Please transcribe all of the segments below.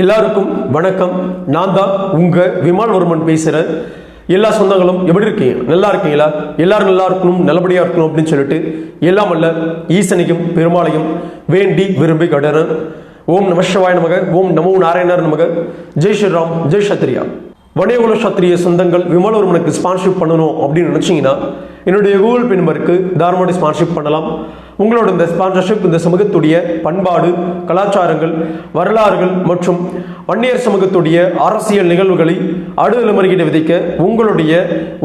எல்லாருக்கும் வணக்கம். நான் தான் உங்க விமானவர்மன் பேசுகிறேன் எல்லா சொந்தங்களும் எப்படி இருக்கீங்க? நல்லா இருக்கீங்களா? எல்லாரும் நல்லா இருக்கணும் நல்லபடியா இருக்கணும் அப்படின்னு சொல்லிட்டு எல்லாம் அல்ல ஈசனையும் பெருமாளையும் வேண்டி விரும்பி கடறேன். ஓம் நம சிவாய நமக ஓம் நமோ நாராயணர் நமக. ஜெய் ஸ்ரீராம் ஜெய் சத்ரியா வணிகுல சத்திரிய சொந்தங்கள் விமலவர்மனுக்கு ஸ்பான்ஷிப் பண்ணணும் அப்படின்னு நினைச்சீங்கன்னா என்னுடைய கூகுள் பே நம்பருக்கு தாராளமாக ஸ்பான்ஷிப் பண்ணலாம். உங்களோட இந்த ஸ்பான்சர்ஷிப் இந்த சமூகத்துடைய பண்பாடு கலாச்சாரங்கள் வரலாறுகள் மற்றும் வன்னியர் சமூகத்துடைய அரசியல் நிகழ்வுகளை அடுதலைமுறைகிட்ட விதைக்க உங்களுடைய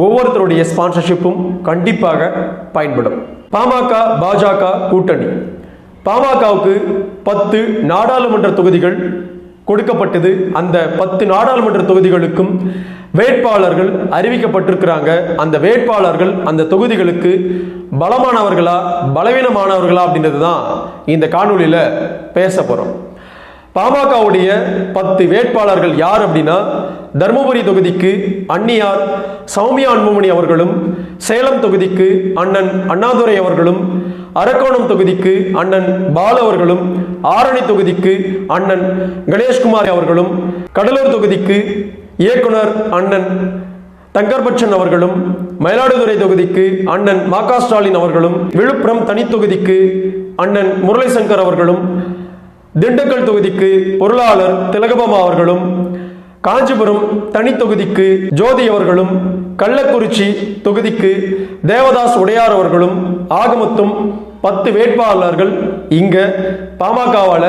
ஒவ்வொருத்தருடைய ஸ்பான்சர்ஷிப்பும் கண்டிப்பாக பயன்படும். பாமக பாஜக கூட்டணி. பாமகவுக்கு பத்து நாடாளுமன்ற தொகுதிகள் கொடுக்கப்பட்டது. அந்த பத்து நாடாளுமன்ற தொகுதிகளுக்கும் வேட்பாளர்கள் அறிவிக்கப்பட்டிருக்கிறாங்க. அந்த வேட்பாளர்கள் அந்த தொகுதிகளுக்கு பலமானவர்களா பலவீனமானவர்களா அப்படின்றது தான் இந்த காணொலியில் பேச போகிறோம் பாமகவுடைய பத்து வேட்பாளர்கள் யார் அப்படின்னா தருமபுரி தொகுதிக்கு அன்னியார் சௌமியா அன்புமணி அவர்களும் சேலம் தொகுதிக்கு அண்ணன் அண்ணாதுரை அவர்களும் அரக்கோணம் தொகுதிக்கு அண்ணன் பால அவர்களும் ஆரணி தொகுதிக்கு அண்ணன் கணேஷ்குமார் அவர்களும் கடலூர் தொகுதிக்கு இயக்குனர் அண்ணன் தங்கர்பச்சன் அவர்களும் மயிலாடுதுறை தொகுதிக்கு அண்ணன் மா க ஸ்டாலின் அவர்களும் விழுப்புரம் தனி தொகுதிக்கு அண்ணன் முரளிசங்கர் அவர்களும் திண்டுக்கல் தொகுதிக்கு பொருளாளர் திலகபாமா அவர்களும் காஞ்சிபுரம் தனி தொகுதிக்கு ஜோதி அவர்களும் கள்ளக்குறிச்சி தொகுதிக்கு தேவதாஸ் உடையார் அவர்களும் ஆக மொத்தம் பத்து வேட்பாளர்கள் இங்கே பாமகவால்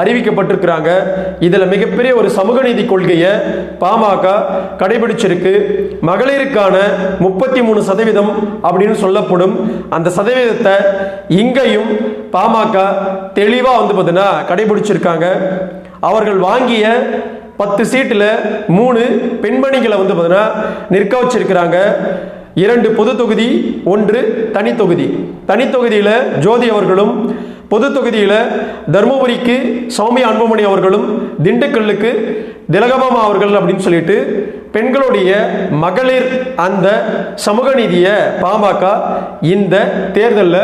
அறிவிக்கப்பட்டிருக்கிறாங்க. இதில் மிகப்பெரிய ஒரு சமூக நீதி கொள்கையை பாமக கடைபிடிச்சிருக்கு. மகளிருக்கான முப்பத்தி மூணு சதவீதம் அப்படின்னு சொல்லப்படும். அந்த சதவீதத்தை இங்கேயும் பாமக தெளிவாக வந்து பார்த்தீங்கன்னா கடைபிடிச்சிருக்காங்க. அவர்கள் வாங்கிய பத்து சீட்டில் மூணு பெண்மணிகளை வந்து பார்த்தீங்கன்னா நிற்க வச்சிருக்கிறாங்க. இரண்டு பொது தொகுதி ஒன்று தனித்தொகுதி தனித்தொகுதியில் ஜோதி அவர்களும் பொது தொகுதியில் தருமபுரிக்கு சௌமியா அன்புமணி அவர்களும் திண்டுக்கல்லுக்கு திலகபாமா அவர்கள் அப்படின்னு சொல்லிட்டு பெண்களுடைய மகளிர் அந்த சமூக நீதியை பாமக இந்த தேர்தலில்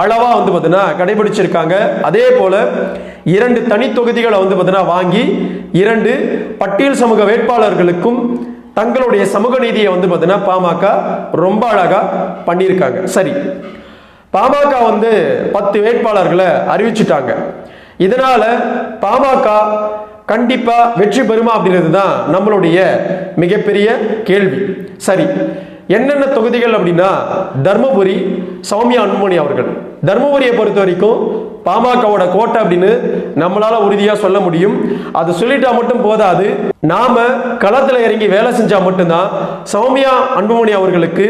அளவாக வந்து பார்த்தீங்கன்னா கடைபிடிச்சிருக்காங்க. அதே போல் இரண்டு தனி தொகுதிகளை வந்து பார்த்தீங்கன்னா வாங்கி இரண்டு பட்டியல் சமூக வேட்பாளர்களுக்கும் தங்களுடைய சமூக நீதியை வந்து பார்த்தீங்கன்னா பாமக ரொம்ப அழகாக பண்ணியிருக்காங்க. சரி பாமக வந்து பத்து வேட்பாளர்களை அறிவிச்சிட்டாங்க. இதனால பாமக கண்டிப்பா வெற்றி பெறுமா அப்படின்றது தான் நம்மளுடைய மிகப்பெரிய கேள்வி. சரி என்னென்ன தொகுதிகள் அப்படின்னா தர்மபுரி சௌமியா அன்புமணி அவர்கள். தர்மபுரியை பொறுத்த வரைக்கும் பாமகவோட கோட்டை அப்படின்னு நம்மளால உறுதியா சொல்ல முடியும். அது சொல்லிட்டா மட்டும் போதாது. நாம களத்துல இறங்கி வேலை செஞ்சா மட்டும்தான் சௌமியா அன்புமணி அவர்களுக்கு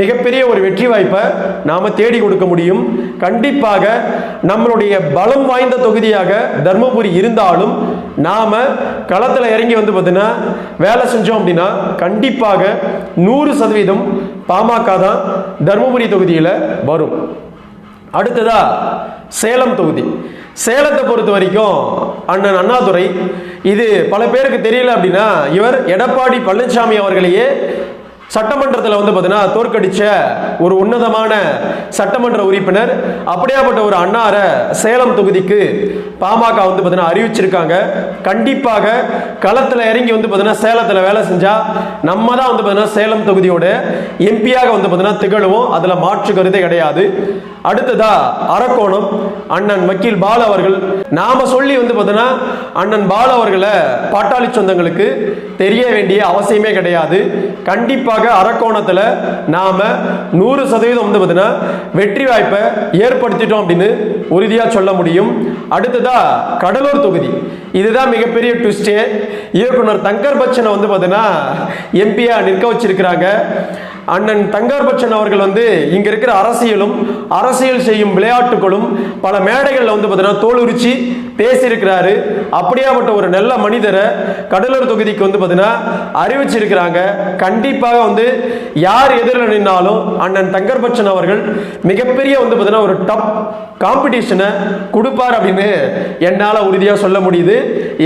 மிகப்பெரிய ஒரு வெற்றி வாய்ப்பை நாம தேடி கொடுக்க முடியும். கண்டிப்பாக நம்மளுடைய பலம் வாய்ந்த தொகுதியாக தர்மபுரி இருந்தாலும் நாம களத்துல இறங்கி வந்து பார்த்தீங்கன்னா வேலை செஞ்சோம் அப்படின்னா கண்டிப்பாக நூறு சதவீதம் பாமக தான் தர்மபுரி தொகுதியில வரும். அடுத்ததா சேலம் தொகுதி. சேலத்தை பொறுத்த வரைக்கும் அண்ணன் அண்ணாதுரை இது பல பேருக்கு தெரியல அப்படின்னா இவர் எடப்பாடி பழனிசாமி அவர்களையே சட்டமன்றத்தில் வந்து பார்த்தீங்கன்னா தோற்கடிச்ச ஒரு உன்னதமான சட்டமன்ற உறுப்பினர் அப்படியாப்பட்ட ஒரு அண்ணார சேலம் தொகுதிக்கு பாமக வந்து பார்த்தீங்கன்னா அறிவிச்சிருக்காங்க. கண்டிப்பாக களத்தில் இறங்கி வந்து பார்த்தீங்கன்னா சேலத்தில் வேலை செஞ்சா நம்ம தான் வந்து பார்த்தீங்கன்னா சேலம் தொகுதியோட எம்பியாக வந்து பார்த்தீங்கன்னா திகழுவோம். அதில் மாற்று கருதே கிடையாது. அடுத்ததா அரக்கோணம் அண்ணன் வக்கீல் பால் அவர்கள். நாம சொல்லி வந்து பார்த்தீங்கன்னா அண்ணன் பால் அவர்களை பாட்டாளி சொந்தங்களுக்கு தெரிய வேண்டிய அவசியமே கிடையாது. கண்டிப்பாக அரக்கோணத்தில் நாம நூறு சதவீதம் வந்து பார்த்தீங்கன்னா வெற்றி வாய்ப்பை ஏற்படுத்திட்டோம் அப்படின்னு உறுதியாக சொல்ல முடியும். அடுத்ததா கடலூர் தொகுதி. இதுதான் மிகப்பெரிய ட்விஸ்டே இயக்குனர் தங்கர் பச்சனை வந்து பார்த்தீங்கன்னா எம்பியாக நிற்க வச்சிருக்கிறாங்க. அண்ணன் தங்கர் பச்சன் அவர்கள் வந்து இங்க இருக்கிற அரசியலும் அரசியல் செய்யும் விளையாட்டுகளும் பல மேடைகளில் வந்து பார்த்தீங்கன்னா தோலுரிச்சு பேசியிருக்கிறாரு. அப்படியாப்பட்ட ஒரு நல்ல மனிதரை கடலூர் தொகுதிக்கு வந்து பார்த்தீங்கன்னா அறிவிச்சிருக்கிறாங்க. கண்டிப்பாக வந்து யார் எதிரில் நின்னாலும் அண்ணன் தங்கர் பச்சன் அவர்கள் மிகப்பெரிய வந்து பார்த்தீங்கன்னா ஒரு டப் காம்படிஷனை கொடுப்பார் அப்படின்னு என்னால் உறுதியாக சொல்ல முடியுது.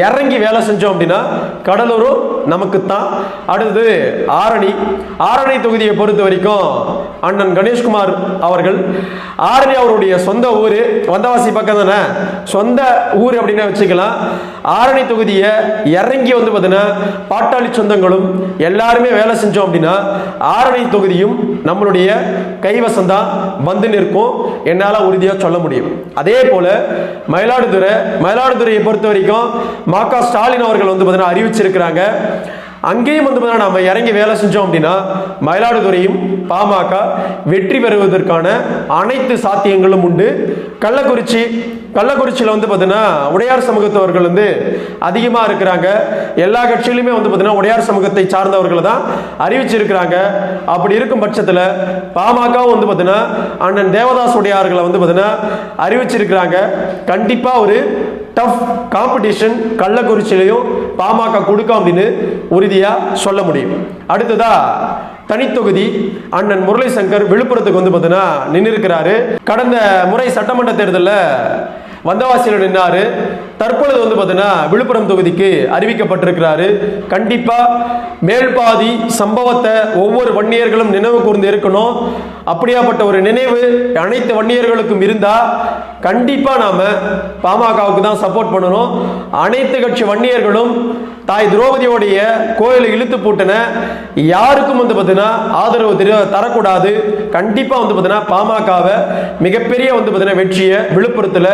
இறங்கி வேலை செஞ்சோம் அப்படின்னா கடலூரும் நமக்கு தான். அடுத்தது ஆரணி. ஆரணி தொகுதியை பொறுத்த வரைக்கும் அண்ணன் கணேஷ்குமார் அவர்கள். ஆரணி அவருடைய சொந்த ஊர் வந்தவாசி பக்கம் தானே? சொந்த ஊர் அப்படின்னு வச்சுக்கலாம். ஆரணி தொகுதியை இறங்கி வந்து பார்த்தீங்கன்னா பாட்டாளி சொந்தங்களும் எல்லாருமே வேலை செஞ்சோம் அப்படின்னா ஆரணி தொகுதியும் நம்மளுடைய கைவசம் தான் வந்து நிற்கும். என்னால் உறுதியாக சொல்ல முடியும். அதே போல மயிலாடுதுறை மயிலாடுதுறையை பொறுத்த வரைக்கும் மா க ஸ்டாலின் அவர்கள் வந்து பார்த்தீங்கன்னா அறிவிச்சிருக்கிறாங்க. அங்கேயும் வந்து பார்த்தீங்கன்னா நம்ம இறங்கி வேலை செஞ்சோம் அப்படின்னா மயிலாடுதுறையும் பாமக வெற்றி பெறுவதற்கான அனைத்து சாத்தியங்களும் உண்டு. கள்ளக்குறிச்சி கள்ளக்குறிச்சியில் வந்து பார்த்தீங்கன்னா உடையார் சமூகத்தவர்கள் வந்து அதிகமாக இருக்கிறாங்க. எல்லா கட்சியிலுமே வந்து பார்த்தீங்கன்னா உடையார் சமூகத்தை சார்ந்தவர்களை தான் அறிவிச்சிருக்கிறாங்க. அப்படி இருக்கும் பட்சத்தில் பாமகவும் வந்து பார்த்தீங்கன்னா அண்ணன் தேவதாஸ் உடையார்களை வந்து பார்த்தீங்கன்னா அறிவிச்சிருக்கிறாங்க. கண்டிப்பாக ஒரு டஃப் காம்படிஷன் கள்ளக்குறிச்சியிலையும் பாமக கொடுக்கும் அப்படின்னு உறுதியாக சொல்ல முடியும். அடுத்ததா தனித்தொகுதி அண்ணன் முரளி சங்கர் விழுப்புரத்துக்கு வந்து பார்த்தீங்கன்னா நின்று இருக்கிறாரு கடந்த முறை சட்டமன்ற தேர்தலில் வந்தவாசியில் நின்னாரு. தற்பொழுது வந்து பார்த்தீங்கன்னா விழுப்புரம் தொகுதிக்கு அறிவிக்கப்பட்டிருக்கிறாரு. கண்டிப்பா மேல்பாதி சம்பவத்தை ஒவ்வொரு வன்னியர்களும் நினைவு கூர்ந்து இருக்கணும். அப்படியாப்பட்ட ஒரு நினைவு அனைத்து வன்னியர்களுக்கும் இருந்தா கண்டிப்பா நாம பாமகவுக்கு தான் சப்போர்ட் பண்ணணும். அனைத்து கட்சி வன்னியர்களும் தாய் திரௌபதியோடைய கோயிலை இழுத்து பூட்டின யாருக்கும் வந்து பார்த்தீங்கன்னா ஆதரவு தெரிய தரக்கூடாது. கண்டிப்பாக வந்து பார்த்தீங்கன்னா பாமகவை மிகப்பெரிய வந்து பார்த்தீங்கன்னா வெற்றியை விழுப்புரத்தில்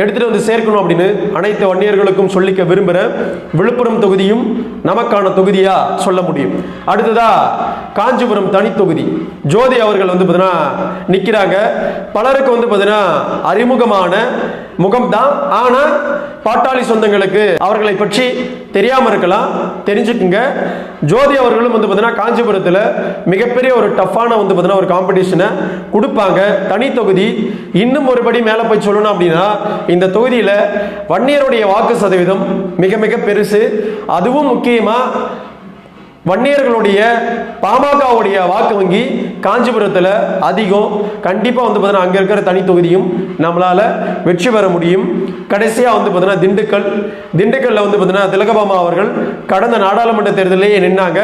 எடுத்துகிட்டு வந்து சேர்க்கணும் அப்படின்னு அனைத்து வன்னியர்களுக்கும் சொல்லிக்க விரும்புகிறேன் விழுப்புரம் தொகுதியும் நமக்கான தொகுதியாக சொல்ல முடியும். அடுத்ததா காஞ்சிபுரம் தனித்தொகுதி. ஜோதி அவர்கள் வந்து பார்த்தீங்கன்னா நிற்கிறாங்க பலருக்கு வந்து பார்த்தீங்கன்னா அறிமுகமான முகம்தான் ஆனால் பாட்டாளி சொந்தங்களுக்கு. அவர்களை பற்றி தெரியாமல் இருக்கலாம். தெரிஞ்சுக்குங்க. ஜோதி அவர்களும் வந்து பார்த்தீங்கன்னா காஞ்சிபுரத்தில் மிகப்பெரிய ஒரு டஃப்பான வந்து பார்த்தீங்கன்னா ஒரு காம்படிஷனை கொடுப்பாங்க. தனி தொகுதி. இன்னும் ஒருபடி மேலே போய் சொல்லணும் அப்படின்னா இந்த தொகுதியில் வன்னியருடைய வாக்கு சதவீதம் மிக மிக பெருசு. அதுவும் முக்கியமாக வன்னியர்களுடைய பாமகவுடைய வாக்கு வங்கி காஞ்சிபுரத்தில் அதிகம். கண்டிப்பாக வந்து பார்த்தீங்கன்னா அங்கே இருக்கிற தனி தொகுதியும் நம்மளால் வெற்றி பெற முடியும். கடைசியாக வந்து பார்த்தீங்கன்னா திண்டுக்கல். திண்டுக்கல்ல வந்து பார்த்தீங்கன்னா திலகபாமா அவர்கள் கடந்த நாடாளுமன்ற தேர்தலிலேயே நின்னாங்க.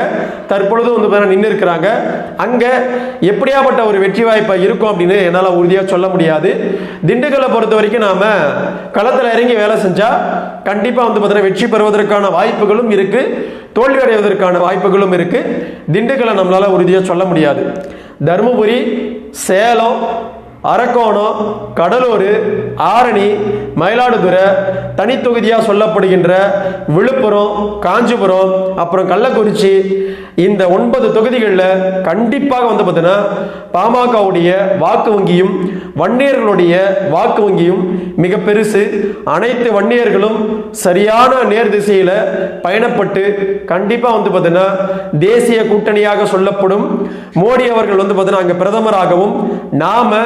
தற்பொழுதும் வந்து பார்த்தீங்கன்னா நின்று இருக்கிறாங்க அங்கே எப்படியாப்பட்ட ஒரு வெற்றி வாய்ப்பாக இருக்கும் அப்படின்னு என்னால் உறுதியாக சொல்ல முடியாது. திண்டுக்கல்லை பொறுத்த வரைக்கும் நாம் களத்தில் இறங்கி வேலை செஞ்சால் கண்டிப்பாக வந்து பார்த்தீங்கன்னா வெற்றி பெறுவதற்கான வாய்ப்புகளும் இருக்குது தோல்வி அடைவதற்கான வாய்ப்புகளும் இருக்குது திண்டுக்கலை நம்மளால் உறுதியாக சொல்ல முடியாது. தருமபுரி சேலம் அரக்கோணம் கடலூர் ஆரணி மயிலாடுதுறை தனித்தொகுதியாக சொல்லப்படுகின்ற விழுப்புரம் காஞ்சிபுரம் அப்புறம் கள்ளக்குறிச்சி இந்த ஒன்பது தொகுதிகளில் கண்டிப்பாக வந்து பார்த்தீங்கன்னா பாமகவுடைய வாக்கு வங்கியும் வன்னியர்களுடைய வாக்கு வங்கியும் மிக பெருசு. அனைத்து வன்னியர்களும் சரியான நேர் திசையில் பயணப்பட்டு கண்டிப்பாக வந்து பார்த்தீங்கன்னா தேசிய கூட்டணியாக சொல்லப்படும். மோடி அவர்கள் வந்து பார்த்தீங்கன்னா அங்கே பிரதமராகவும் நாம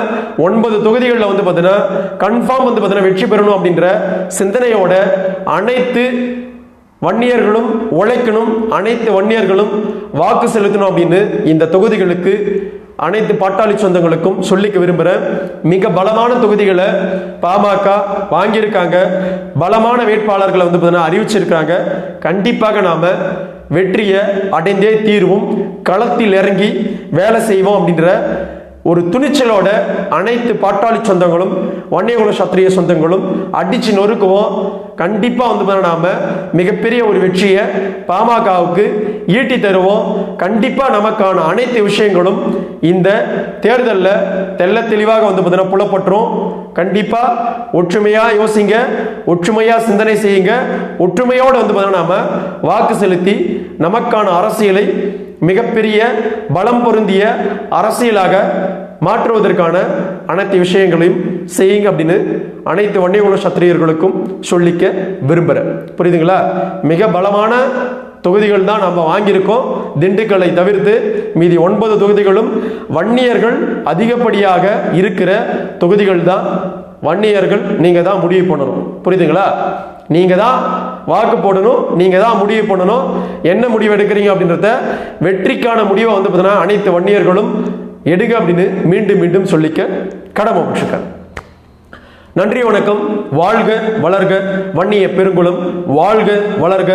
ஒன்பது தொகுதிகளில் வந்து பார்த்தீங்கன்னா கன்ஃபார்ம் வந்து பார்த்தீங்கன்னா வெற்றி பெறணும் அப்படின்ற சிந்தனையோட அனைத்து வன்னியர்களும் உழைக்கணும் அனைத்து வன்னியர்களும் வாக்கு செலுத்தணும் அப்படின்னு இந்த தொகுதிகளுக்கு அனைத்து பாட்டாளி சொந்தங்களுக்கும் சொல்லிக்க விரும்புகிறேன் மிக பலமான தொகுதிகளை பாமக வாங்கியிருக்காங்க. பலமான வேட்பாளர்களை வந்து பார்த்தீங்கன்னா அறிவிச்சிருக்காங்க. கண்டிப்பாக நாம் வெற்றியை அடைந்தே தீர்வும். களத்தில் இறங்கி வேலை செய்வோம் அப்படின்ற ஒரு துணிச்சலோட அனைத்து பாட்டாளி சொந்தங்களும் வன்னியகுல சத்திரிய சொந்தங்களும் அடிச்சு நொறுக்குவோம். கண்டிப்பாக வந்து பார்த்தா நாம மிகப்பெரிய ஒரு வெற்றியை பாமகவுக்கு ஈட்டி தருவோம். கண்டிப்பாக நமக்கான அனைத்து விஷயங்களும் இந்த தேர்தலில் தெள்ள தெளிவாக வந்து பார்த்தீங்கன்னா புலப்பட்டுரும். கண்டிப்பாக ஒற்றுமையாக யோசிங்க ஒற்றுமையாக சிந்தனை செய்யுங்க ஒற்றுமையோடு வந்து பார்த்தீங்கன்னா நாம வாக்கு செலுத்தி நமக்கான அரசியலை மிகப்பெரிய பலம் பொருந்திய அரசியலாக மாற்றுவதற்கான அனைத்து விஷயங்களையும் செய்யுங்க அப்படின்னு அனைத்து வன்னியகுல சத்திரியர்களுக்கும் சொல்லிக்க விரும்புகிறேன் புரியுதுங்களா? மிக பலமான தொகுதிகள் தான் நம்ம வாங்கியிருக்கோம். திண்டுக்கல்லை தவிர்த்து மீதி ஒன்பது தொகுதிகளும் வன்னியர்கள் அதிகப்படியாக இருக்கிற தொகுதிகள் தான். வன்னியர்கள் நீங்கள் தான் முடிவு பண்ணணும். புரியுதுங்களா? நீங்கள் தான் வாக்கு போடணும் நீங்கள் தான் முடிவு பண்ணணும். என்ன முடிவு எடுக்கிறீங்க அப்படின்றத வெற்றிக்கான முடிவை வந்து பார்த்தீங்கன்னா அனைத்து வன்னியர்களும் எடுங்க அப்படின்னு மீண்டும் மீண்டும் சொல்லிக்க கடமைப்பட்டிருக்கேன் நன்றி வணக்கம். வாழ்க வளர்க. வன்னிய பெருங்குளம் வாழ்க வளர்க.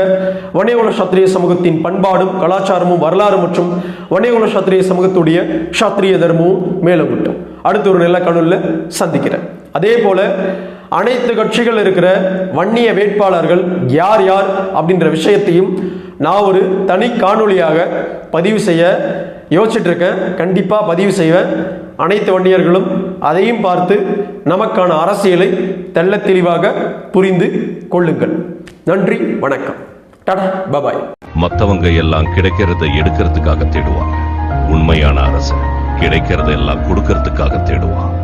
வன்னியகுல சத்திரிய சமூகத்தின் பண்பாடும் கலாச்சாரமும் வரலாறு மற்றும் வன்னியகுல சத்திரிய சமூகத்துடைய சத்திரிய தர்மமும் மேலோங்கட்டும் அடுத்த ஒரு நல்ல கணுல சந்திக்கிறேன். அதே போல அனைத்து கட்சிகள் இருக்கிற வன்னிய வேட்பாளர்கள் யார் யார் அப்படின்ற விஷயத்தையும் நான் ஒரு தனி காணொளியாக பதிவு செய்ய யோசிச்சுட்டு இருக்கேன் கண்டிப்பாக பதிவு செய்வேன். அனைத்து வண்டியர்களும் அதையும் பார்த்து நமக்கான அரசியலை தெள்ள தெளிவாக புரிந்து கொள்ளுங்கள். நன்றி வணக்கம். Tata bye bye. மத்தவங்க எல்லாம் கிடைக்கிறத எடுக்கிறதுக்காக தேடுவாங்க. உண்மையான அரசு கிடைக்கிறத எல்லாம் கொடுக்கறதுக்காக தேடுவான்.